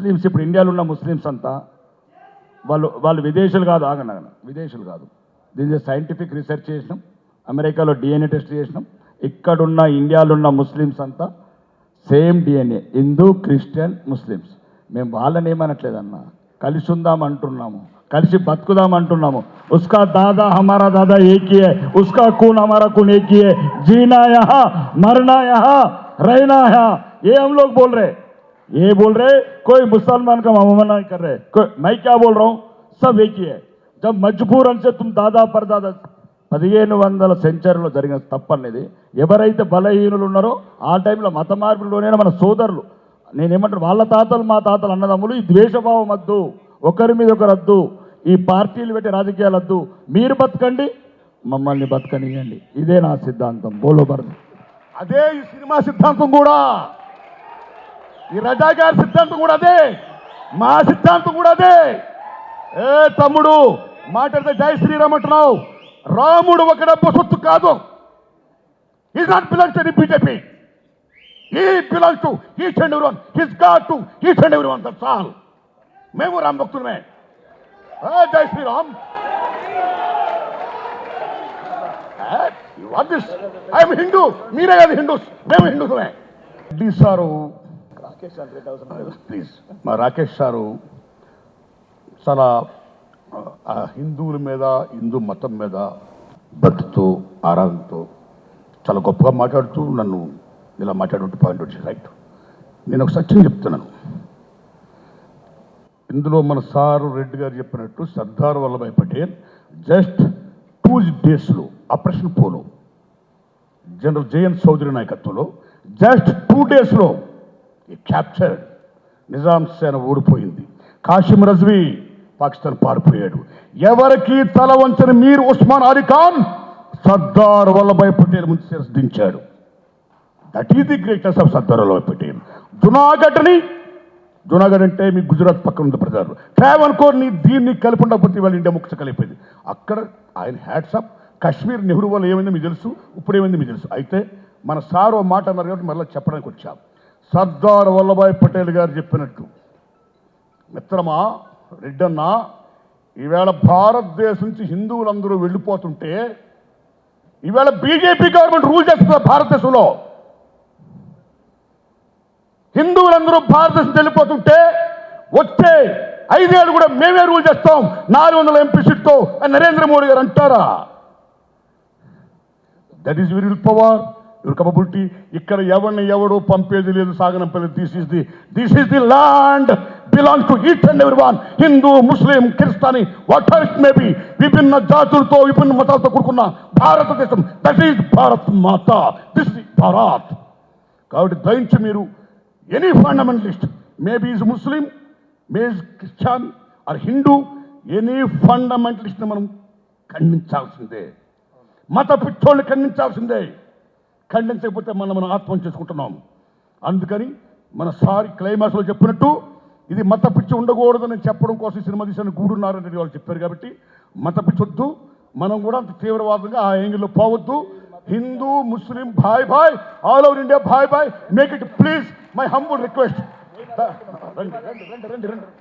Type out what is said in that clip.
Muslims ఇప్పుడు ఇండియాలో ఉన్న ముస్లిమ్స్ అంతా వాళ్ళు వాళ్ళు విదేశీలు కాదు ఆగండి ఆగండి. విదేశీయులు కాదు. దీని సైంటిఫిక్ రీసెర్చ్ చేసినాం. అమెరికాలో డిఎన్ఏ టెస్ట్ చేసినాం. ఇక్కడున్న ఇండియాలో ఉన్న ముస్లిమ్స్ అంతా same DNA Hindu Christian Muslims. మేము వాళ్ళని ఏమనట్లేదన్న కలిసి ఉందాం అంటున్నాము. కలిసి బతుకుదాం అంటున్నాము. ఉస్కా దాదా హమారా దాదా ఏకియే. ఉస్కా కూన్ హమారా కూన్ ఏకియే. జీనా యహా మరణా రైనా ఏ హమ్ బోల్రే? బోల్ రే ये बोल रहे कोई मुसलमान का मना नहीं कर रहे कोई मैं क्या बोल रहा हूँ सब एक ही है जब मजबूरन से तुम దాదా పరదాదా పదిహేను వందల సెంచరీలో జరిగిన తప్పనేది ఎవరైతే బలహీనులు ఉన్నారో ఆ టైంలో మత మార్పులోనే మన సోదరులు నేనేమంటాను వాళ్ళ తాతలు మా తాతలు అన్నదమ్ములు ఈ ద్వేషభావం వద్దు ఒకరి మీద ఒకరు వద్దు ఈ పార్టీలు పెట్టి రాజకీయాలు వద్దు మీరు బతకండి మమ్మల్ని బతకనియండి ఇదే నా సిద్ధాంతం బోలో భరత్ అదే ఈ సినిమా సిద్ధాంతం కూడా ఈ రజా గారి సిద్ధాంతం కూడా అదే. మా సిద్ధాంతం కూడా అదే. ఏ తమ్ముడు మాట్లాడితే జై శ్రీరామ్ అంటున్నావు. రాముడు ఒక డబ్బు సొత్తు కాదు. Is not belong to BJP ఈ belong to each and every one his god to each and every one that's all మేము రామ్ భక్తులమే. ఏ, జై Shri Ram. What this I'm Hindu మీరే కాదు హిందూస్ మేము హిందూసమే రెడ్డి సారు ప్లీజ్. మా రాకేష్ సారు చాలా హిందువుల మీద హిందూ మతం మీద భక్తితో ఆరాధనతో చాలా గొప్పగా మాట్లాడుతూ నన్ను ఇలా మాట్లాడుతూ పాయింట్ వచ్చి రైట్. నేను ఒక సత్యం చెప్తున్నాను. ఇందులో మన సారు రెడ్డి గారు చెప్పినట్టు సర్దార్ వల్లభాయ్ పటేల్ జస్ట్ టూ డేస్లో operation polo general JN Chaudhuri నాయకత్వంలో జస్ట్ టూ డేస్లో క్యాప్చర్డ్ నిజాం సేన ఓడిపోయింది కాశిం రజ్వీ పాకిస్తాన్ పారిపోయాడు. ఎవరికి తల వంచని మీర్ ఉస్మాన్ అలీ ఖాన్ సర్దార్ వల్లభాయ్ పటేల్ ముందు శిరస్సు దించాడు that is the greatest of Sardar Vallabhbhai Patel. జునాగఢ్ని Junagadh అంటే మీ గుజరాత్ పక్కన ఉంది ప్రజలు ట్రావెన్ కోర్ దీన్ని కలిపి ఉండకపోతే వాళ్ళ ఇండియా ముక్త కలిపోయింది అక్కడ ఆయన హ్యాట్సప్ కాశ్మీర్ నెహ్రూ వల్ల ఏమైంది మీకు తెలుసు. ఇప్పుడు ఏమైంది మీకు తెలుసు. అయితే మన సార్ మాట అన్నారు కాబట్టి మళ్ళీ చెప్పడానికి వచ్చాము సర్దార్ వల్లభాయ్ పటేల్ గారు చెప్పినట్టు మిత్రమా రెడ్డన్న ఈవేళ భారతదేశం నుంచి హిందువులందరూ వెళ్ళిపోతుంటే ఈవేళ బీజేపీ గవర్నమెంట్ రూల్ చేస్తుంది భారతదేశంలో. హిందువులందరూ భారతదేశం వెళ్ళిపోతుంటే వచ్చే ఐదేళ్ళు కూడా మేమే రూల్ చేస్తాం నాలుగు వందల ఎంపీ సీట్తో అని నరేంద్ర మోడీ గారు అంటారా? That is will power your capability ఇక్కడ ఎవరిని ఎవడు పంపేది లేదు సాగనంపేది this is the this is the land belong to each and every one Hindu Muslim క్రిస్తాని what it may be విభిన్న జాతులతో విభిన్న మతాలతో కూడుకున్న భారతదేశం. That is Bharat Mata this is Bharat కాబట్టి దయించి మీరు any fundamentalist maybe is Muslim maze Christian or Hindu any ఫండమెంటలిస్ట్ని మనం ఖండించాల్సిందే. మత పిచ్చోళ్ళని ఖండించాల్సిందే. ఖండించకపోతే మనం మనం ఆత్మహత్య చేసుకుంటున్నాం. అందుకని మన సారి క్లైమాక్స్లో చెప్పినట్టు ఇది మత పిచ్చి ఉండకూడదని చెప్పడం కోసం సినిమా తీసిన గూడున్నారని వాళ్ళు చెప్పారు కాబట్టి మత పిచ్చి వద్దు. మనం కూడా అంత తీవ్రవాదంగా ఆ యాంగిల్లో పోవద్దు. హిందూ ముస్లిం భాయ్ భాయ్ ఆల్ ఓవర్ ఇండియా భాయ్ భాయ్ make it please my humble request. రండి రండి రండి రండి.